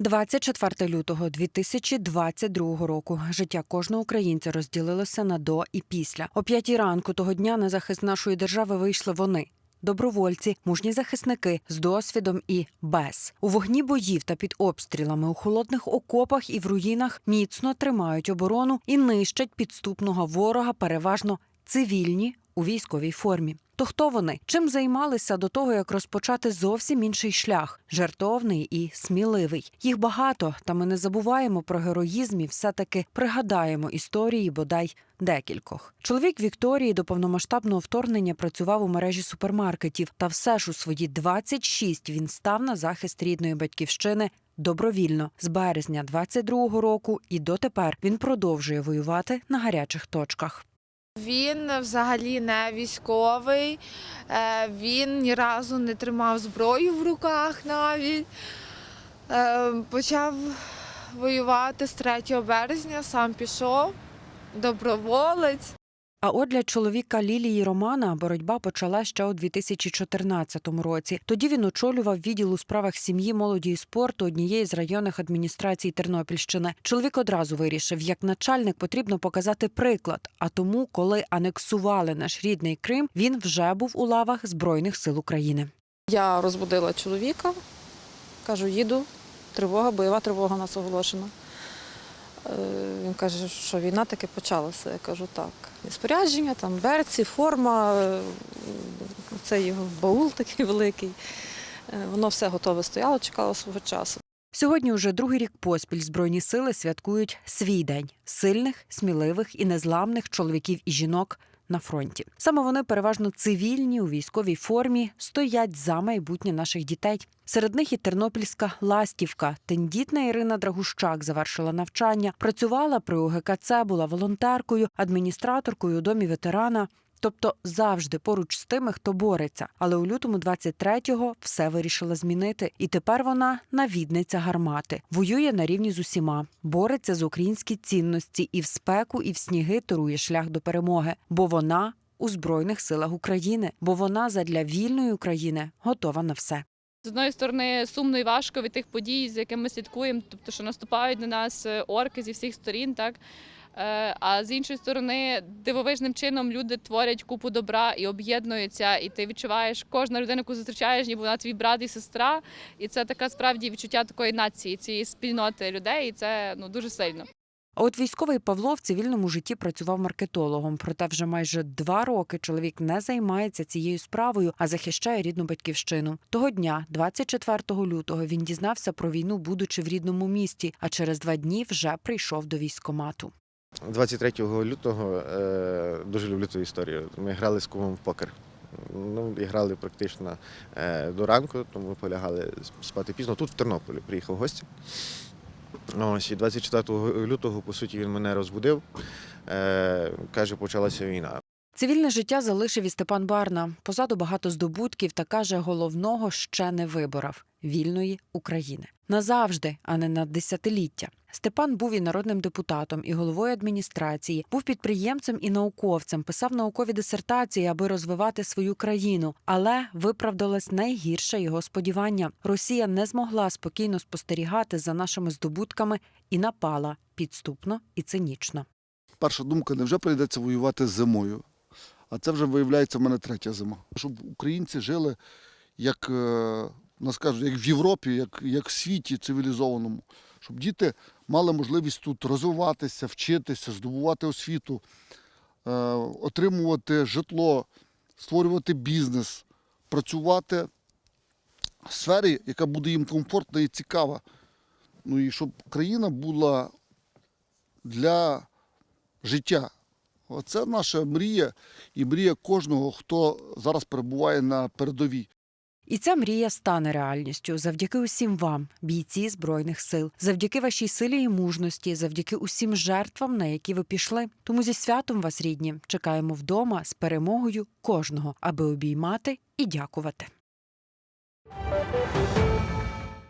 24 лютого 2022 року життя кожного українця розділилося на до і після. О п'ятій ранку того дня на захист нашої держави вийшли вони. Добровольці, мужні захисники з досвідом і без у вогні боїв та під обстрілами у холодних окопах і в руїнах міцно тримають оборону і нищать підступного ворога, переважно цивільні у військовій формі. То хто вони? Чим займалися до того, як розпочати зовсім інший шлях жертовний і сміливий? Їх багато, та ми не забуваємо про героїзм і все-таки пригадаємо історії бодай декількох. Чоловік Вікторії до повномасштабного вторгнення працював у мережі супермаркетів, та все ж у свої 26 він став на захист рідної батьківщини. Добровільно з березня 22-го року і дотепер він продовжує воювати на гарячих точках. Він взагалі не військовий, е, він ні разу не тримав зброю в руках навіть. Е, Почав воювати з 3 березня, сам пішов, доброволець. А от для чоловіка Лілії Романа боротьба почала ще у 2014 році. Тоді він очолював відділ у справах сім'ї, молоді і спорту однієї з районних адміністрацій Тернопільщини. Чоловік одразу вирішив, як начальник потрібно показати приклад. А тому, коли анексували наш рідний Крим, він вже був у лавах Збройних сил України. Я розбудила чоловіка, кажу, їду, тривога, бойова тривога нас оголошена. Він каже, що війна таки почалася. Я кажу, так. Спорядження, там берці, форма, е, це його баул такий великий. Е, Воно все готове стояло, чекало свого часу. Сьогодні уже другий рік поспіль збройні сили святкують свій день сильних, сміливих і незламних чоловіків і жінок на фронті. Саме вони переважно цивільні у військовій формі стоять за майбутнє наших дітей. Серед них і тернопільська ластівка. Тендітна Ірина Драгущак завершила навчання, працювала при ОГКЦ, була волонтеркою, адміністраторкою у домі ветерана. Тобто завжди поруч з тими, хто бореться. Але у лютому 23-го все вирішила змінити, і тепер вона навідниця гармати, воює на рівні з усіма, бореться з українські цінності. І в спеку, і в сніги торує шлях до перемоги, бо вона у збройних силах України, бо вона задля вільної України готова на все. З одної сторони, сумно і важко від тих подій, з якими ми слідкуємо, тобто, що наступають на нас е, орки зі всіх сторін, так. Е, А з іншої сторони, дивовижним чином люди творять купу добра і об'єднуються, і ти відчуваєш кожна людина, яку зустрічаєш, ніби вона твій брат і сестра. І це така справді відчуття такої нації, цієї спільноти людей, і це ну дуже сильно. А от військовий Павло в цивільному житті працював маркетологом. Проте вже майже два роки чоловік не займається цією справою, а захищає рідну батьківщину. Того дня, 24 лютого, він дізнався про війну, будучи в рідному місті. А через два дні вже прийшов до військомату. 23 лютого е, дуже люблю ту історію. Ми грали з кумом в покер. Ну, і грали практично е, до ранку, тому полягали спати пізно. Тут в Тернополі приїхав в гості. Ось, і 24 лютого, по суті, він мене розбудив. Е, каже, почалася війна. Цивільне життя залишив і Степан Барна. Позаду багато здобутків та каже, головного ще не виборов вільної України. Назавжди, а не на десятиліття. Степан був і народним депутатом, і головою адміністрації, був підприємцем і науковцем, писав наукові дисертації, аби розвивати свою країну. Але виправдалось найгірше його сподівання. Росія не змогла спокійно спостерігати за нашими здобутками і напала підступно і цинічно. перша думка, невже прийдеться воювати зимою? А це вже виявляється в мене третя зима. Щоб українці жили, як е, нас кажуть, як в Європі, як, як в світі цивілізованому. Щоб діти мали можливість тут розвиватися, вчитися, здобувати освіту, е, отримувати житло, створювати бізнес, працювати в сфері, яка буде їм комфортна і цікава. Ну і щоб країна була для життя. Оце наша мрія і мрія кожного, хто зараз перебуває на передовій. І ця мрія стане реальністю завдяки усім вам, бійці збройних сил, завдяки вашій силі і мужності, завдяки усім жертвам, на які ви пішли. Тому зі святом вас, рідні, чекаємо вдома з перемогою кожного, аби обіймати і дякувати.